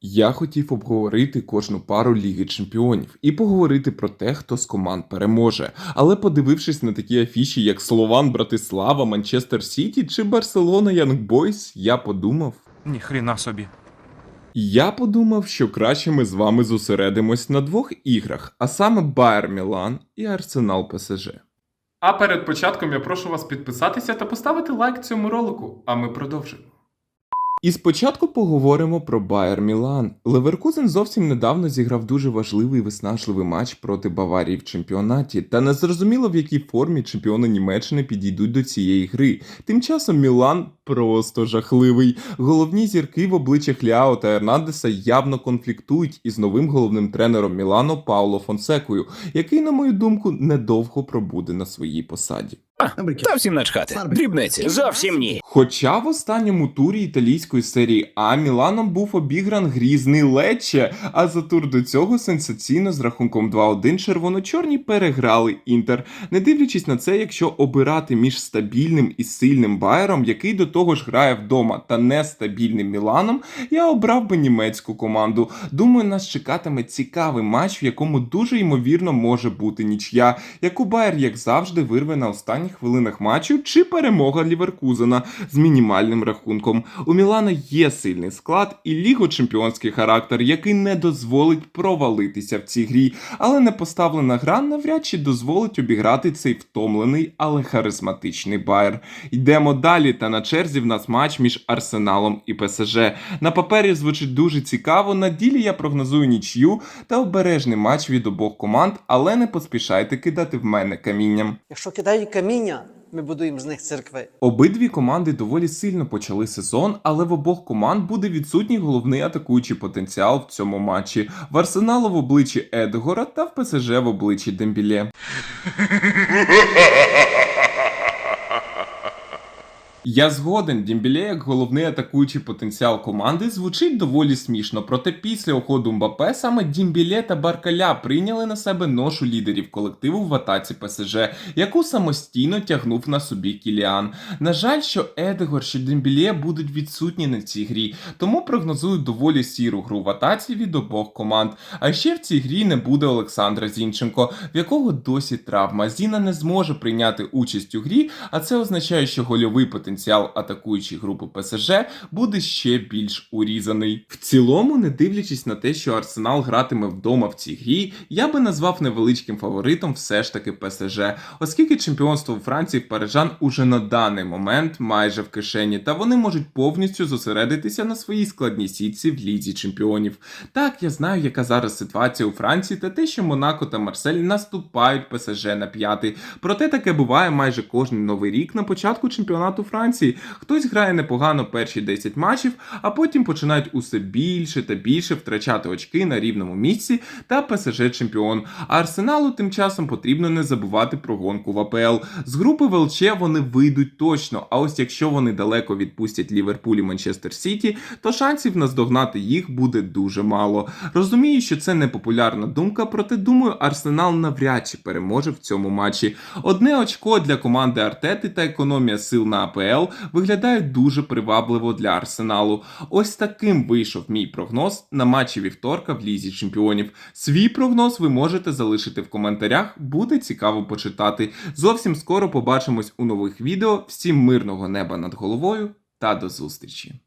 Я хотів обговорити кожну пару Ліги Чемпіонів і поговорити про те, хто з команд переможе. Але подивившись на такі афіші, як Слован Братислава, Манчестер Сіті чи Барселона Янг Бойс, я подумав. ніхріна собі. Я подумав, що краще ми з вами зосередимось на двох іграх, а саме Байер Мілан і Арсенал ПСЖ. А перед початком я прошу вас підписатися та поставити лайк цьому ролику, а ми продовжимо. І спочатку поговоримо про Байер Мілан. Леверкузен зовсім недавно зіграв дуже важливий виснажливий матч проти Баварії в чемпіонаті, та не зрозуміло в якій формі чемпіони Німеччини підійдуть до цієї гри. Тим часом Мілан просто жахливий. Головні зірки в обличчях Ляо та Ернандеса явно конфліктують із новим головним тренером Мілану Пауло Фонсекою, який, на мою думку, недовго пробуде на своїй посаді. Та всім начхати. Дрібниці. Зовсім ні. Хоча в останньому турі італійської серії А Міланом був обігран грізний Лече, а за тур до цього сенсаційно з рахунком 2-1 червоно-чорні переграли Інтер. Не дивлячись на це, якщо обирати між стабільним і сильним Байером, який до того ж грає вдома, та нестабільним Міланом, я обрав би німецьку команду. Думаю, нас чекатиме цікавий матч, в якому дуже ймовірно може бути нічия, яку Байер, як завжди, вирве на останніх хвилинах матчу, чи перемога Ліверкузена з мінімальним рахунком. У Мілана є сильний склад і лігочемпіонський характер, який не дозволить провалитися в цій грі, але не поставлена гра навряд чи дозволить обіграти цей втомлений, але харизматичний Байер. Йдемо далі, та на черзі в нас матч між Арсеналом і ПСЖ. На папері звучить дуже цікаво. На ділі я прогнозую нічю та обережний матч від обох команд, але не поспішайте кидати в мене камінням. Якщо кидають каміння, ми будуємо з них церкви. Обидві команди доволі сильно почали сезон, але в обох команд буде відсутній головний атакуючий потенціал в цьому матчі. В Арсеналу в обличчі Едгора та в ПСЖ в обличчі Дембілє. Я згоден, Дімбілє як головний атакуючий потенціал команди звучить доволі смішно, проте після уходу Мбапе саме Дімбілє та Баркаля прийняли на себе ношу лідерів колективу в атаці ПСЖ, яку самостійно тягнув на собі Кіліан. На жаль, що Едегор чи Дембілє будуть відсутні на цій грі, тому прогнозую доволі сіру гру в атаці від обох команд. А ще в цій грі не буде Олександра Зінченко, в якого досі травма. Зіна не зможе прийняти участь у грі, а це означає, що гольовий потенціал атакуючої групи ПСЖ буде ще більш урізаний. В цілому, не дивлячись на те, що Арсенал гратиме вдома в цій грі, я би назвав невеличким фаворитом все ж таки ПСЖ, оскільки чемпіонство у Франції парижан уже на даний момент майже в кишені, та вони можуть повністю зосередитися на своїй складній сітці в лізі чемпіонів. Так, я знаю, яка зараз ситуація у Франції, та те, що Монако та Марсель наступають ПСЖ на п'ятий. Проте таке буває майже кожен новий рік на початку чемпіонату Франції. Хтось грає непогано перші 10 матчів, а потім починають усе більше та більше втрачати очки на рівному місці та ПСЖ чемпіон. А Арсеналу тим часом потрібно не забувати про гонку в АПЛ. З групи ВЛЧ вони вийдуть точно. А ось якщо вони далеко відпустять Ліверпуль і Манчестер Сіті, то шансів наздогнати їх буде дуже мало. Розумію, що це не популярна думка, проте думаю, Арсенал навряд чи переможе в цьому матчі. Одне очко для команди Артети та економія сил на АПЛ виглядають дуже привабливо для Арсеналу. Ось таким вийшов мій прогноз на матчі вівторка в Лізі Чемпіонів. Свій прогноз ви можете залишити в коментарях, буде цікаво почитати. Зовсім скоро побачимось у нових відео. Всім мирного неба над головою та до зустрічі!